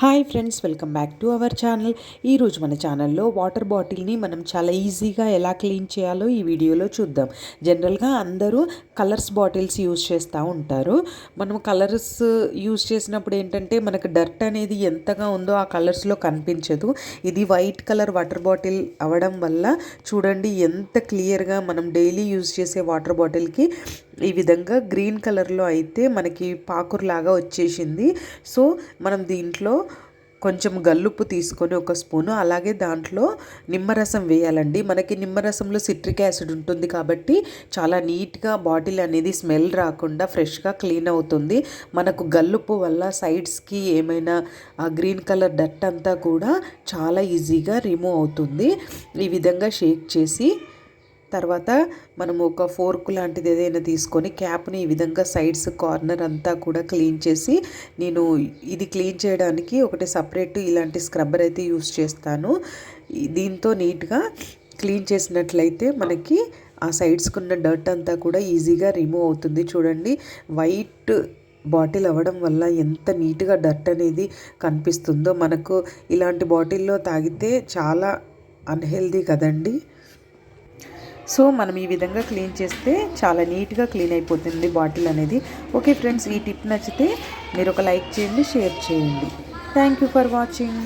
Hi friends welcome back to our channel. ఈరోజు మన ఛానల్లో వాటర్ బాటిల్ని మనం చాలా ఈజీగా ఎలా క్లీన్ చేయాలో ఈ వీడియోలో చూద్దాం. జనరల్గా అందరూ కలర్స్ బాటిల్స్ యూజ్ చేస్తూ ఉంటారు. మనం కలర్స్ యూజ్ చేసినప్పుడు ఏంటంటే మనకు డర్ట్ అనేది ఎంతగా ఉందో ఆ కలర్స్లో కనిపించదు. ఇది వైట్ కలర్ వాటర్ బాటిల్ అవ్వడం వల్ల చూడండి ఎంత క్లియర్గా మనం డైలీ యూజ్ చేసే వాటర్ బాటిల్కి ఈ విధంగా గ్రీన్ కలర్లో అయితే మనకి పాకురులాగా వచ్చేసింది. సో మనం దీంట్లో కొంచెం గల్లుప్పు తీసుకొని ఒక స్పూను అలాగే దాంట్లో నిమ్మరసం వేయాలండి. మనకి నిమ్మరసంలో సిట్రిక్ యాసిడ్ ఉంటుంది కాబట్టి చాలా నీట్గా బాటిల్ అనేది స్మెల్ రాకుండా ఫ్రెష్గా క్లీన్ అవుతుంది. మనకు గల్లుప్పు వల్ల సైడ్స్కి ఏమైనా ఆ గ్రీన్ కలర్ డట్ అంతా కూడా చాలా ఈజీగా రిమూవ్ అవుతుంది. ఈ విధంగా షేక్ చేసి తర్వాత మనము ఒక ఫోర్క్ లాంటిది ఏదైనా తీసుకొని క్యాప్ని ఈ విధంగా సైడ్స్ కార్నర్ అంతా కూడా క్లీన్ చేసి నేను ఇది క్లీన్ చేయడానికి ఒకటి సపరేట్ ఇలాంటి స్క్రబ్బర్ అయితే యూస్ చేస్తాను. దీంతో నీట్గా క్లీన్ చేసినట్లయితే మనకి ఆ సైడ్స్కున్న డర్ట్ అంతా కూడా ఈజీగా రిమూవ్ అవుతుంది. చూడండి వైట్ బాటిల్ అవ్వడం వల్ల ఎంత నీట్గా డర్ట్ అనేది కనిపిస్తుందో. మనకు ఇలాంటి బాటిల్లో తాగితే చాలా అన్హెల్దీ కదండి. సో మనం ఈ విధంగా క్లీన్ చేస్తే చాలా నీట్గా క్లీన్ అయిపోతుంది బాటిల్ అనేది. ఓకే ఫ్రెండ్స్ ఈ టిప్ నచ్చితే మీరు ఒక లైక్ చేయండి షేర్ చేయండి. Thank you for watching